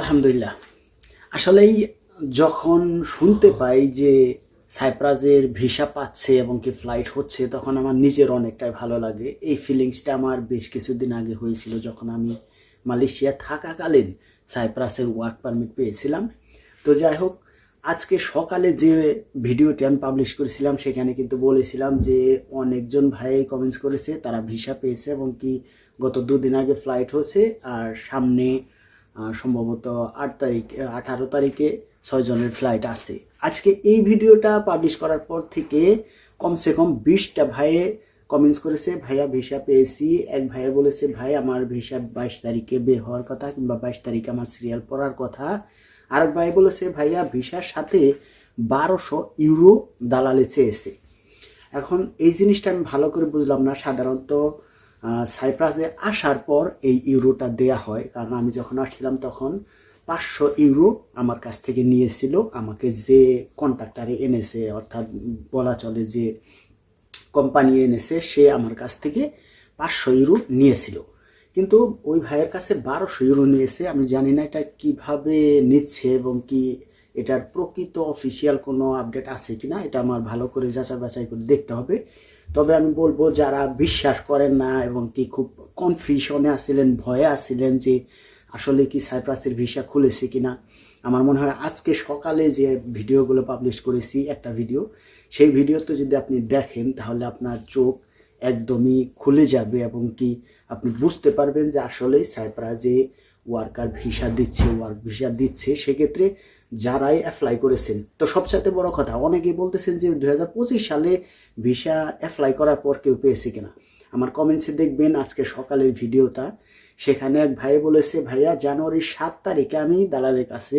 আলহামদুলিল্লাহ। আসলেই যখন শুনতে পাই যে সাইপ্রাসের ভিসা পাচ্ছে এবং কি ফ্লাইট হচ্ছে, তখন আমার নিজের অনেকটাই ভালো লাগে। এই ফিলিংসটা আমার বেশ কিছুদিন আগে হয়েছিল যখন আমি মালয়েশিয়া থাকাকালীন সাইপ্রাসের ওয়ার্ক পারমিট পেয়েছিলাম। তো যাই হোক, আজকে সকালে যে ভিডিওটি আমি পাবলিশ করেছিলাম, সেখানে কিন্তু বলেছিলাম যে অনেকজন ভাই কমেন্টস করেছে, তারা ভিসা পেয়েছে এবং কি গত দুদিন আগে ফ্লাইট হচ্ছে, আর সামনে সম্ভবত আট তারিখ আঠারো তারিখে ছয়জনের ফ্লাইট আছে আজকে এই ভিডিওটা পাবলিশ করার পর থেকে কমসে কম বিশটা ভাইয়ে কমেন্টস করেছে, ভাইয়া ভিসা পেয়েছি। এক ভাইয়া বলেছে, ভাই, আমার ভিসা বাইশ তারিখে বের হওয়ার কথা কিংবা বাইশ তারিখে আমার সিরিয়াল পড়ার কথা। আরেক ভাই বলেছে, ভাইয়া ভিসার সাথে বারোশো ইউরো দালালে চেয়েছে। এখন এই জিনিসটা আমি ভালো করে বুঝলাম না। সাধারণত সাইপ্রাসে আসার পর এই ইউরোটা দেয়া হয়। কারণ আমি যখন আসছিলাম তখন পাঁচশো ইউরো আমার কাছ থেকে নিয়েছিল। আমাকে যে কন্ট্রাক্টারে এনেছে, অর্থাৎ বলা চলে যে কোম্পানি এনেছে, সে আমার কাছ থেকে পাঁচশো ইউরো নিয়েছিল। কিন্তু ওই ভাইয়ের কাছে বারোশো ইউরো নিয়েছে। আমি জানি না এটা কীভাবে নিচ্ছে এবং কি এটার প্রকৃত অফিসিয়াল কোনো আপডেট আছে কিনা, এটা আমার ভালো করে যাচাই বাছাই করে দেখতে হবে। তবে আমি বলব, যারা বিশ্বাস করেন না এবং কি খুব কনফিউশনে আসছিলেন ভয়ে আসছিলেন যে আসলে কি সাইপ্রাসের ভিসা খুলেছে কিনা, আমার মনে হয় আজকে সকালে যে ভিডিওগুলো পাবলিশ করেছি, একটা ভিডিও সেই ভিডিওতে যদি আপনি দেখেন, তাহলে আপনার চোখ একদমই খুলে যাবে এবং কি আপনি বুঝতে পারবেন যে আসলে সাইপ্রাসে ওয়ার্কার ভিসা দিচ্ছে ওয়ার্ক ভিসা দিচ্ছে, সেক্ষেত্রে যারাই অ্যাপ্লাই করেছেন। তো সবচাইতে বড় কথা অনেকেই বলতেছেন যে দু হাজার পঁচিশ সালে ভিসা অ্যাপ্লাই করার পর কেউ পেয়েছে কিনা। আমার কমেন্টসে দেখবেন আজকে সকালের ভিডিওটা। সেখানে এক ভাই বলেছে, ভাইয়া, জানুয়ারির সাত তারিখে আমি দালালের কাছে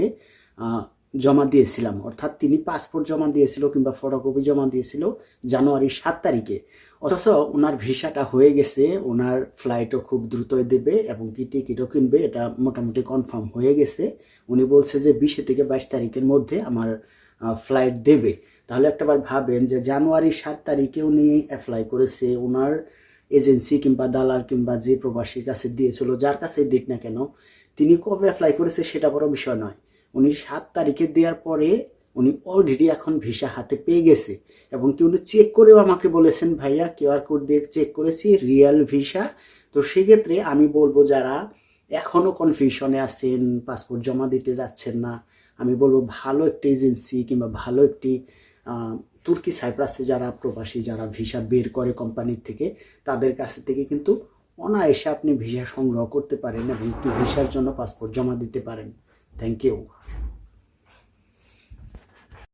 জমা দিয়েছিলাম। অর্থাৎ তিনি পাসপোর্ট জমা দিয়েছিল কিংবা ফটোকপি জমা দিয়েছিল জানুয়ারির সাত তারিখে। অথচ ওনার ভিসাটা হয়ে গেছে, ওনার ফ্লাইটও খুব দ্রুতই দেবে এবং কি টিকিটও কিনবে, এটা মোটামুটি কনফার্ম হয়ে গেছে। উনি বলছে যে বিশে থেকে বাইশ তারিখের মধ্যে আমার ফ্লাইট দেবে। তাহলে একটাবার ভাবেন যে জানুয়ারি সাত তারিখে উনি অ্যাপ্লাই করেছে, ওনার এজেন্সি কিংবা দালাল কিংবা যে প্রবাসীর কাছে দিয়েছিল, যার কাছে দিক না কেন, তিনি কবে অ্যাপ্লাই করেছে সেটা বড় বিষয় নয়। উনি সাত তারিখে দেওয়ার পরে উনি অলরেডি এখন ভিসা হাতে পেয়ে গেছে। এবং কি উনি চেক করেও আমাকে বলেছেন, ভাইয়া কিউআর কোড দিয়ে চেক করেছি রিয়েল ভিসা। তো সেক্ষেত্রে আমি বলব, যারা এখনও কনফিউশনে আছেন পাসপোর্ট জমা দিতে যাচ্ছেন না, আমি বলব, ভালো একটি এজেন্সি কিংবা ভালো একটি তুর্কি সাইপ্রাসে যারা প্রবাসী, যারা ভিসা বের করে কোম্পানির থেকে, তাদের কাছ থেকে কিন্তু অনায়াসে আপনি ভিসা সংগ্রহ করতে পারেন এবং কি ভিসার জন্য পাসপোর্ট জমা দিতে পারেন। Thank you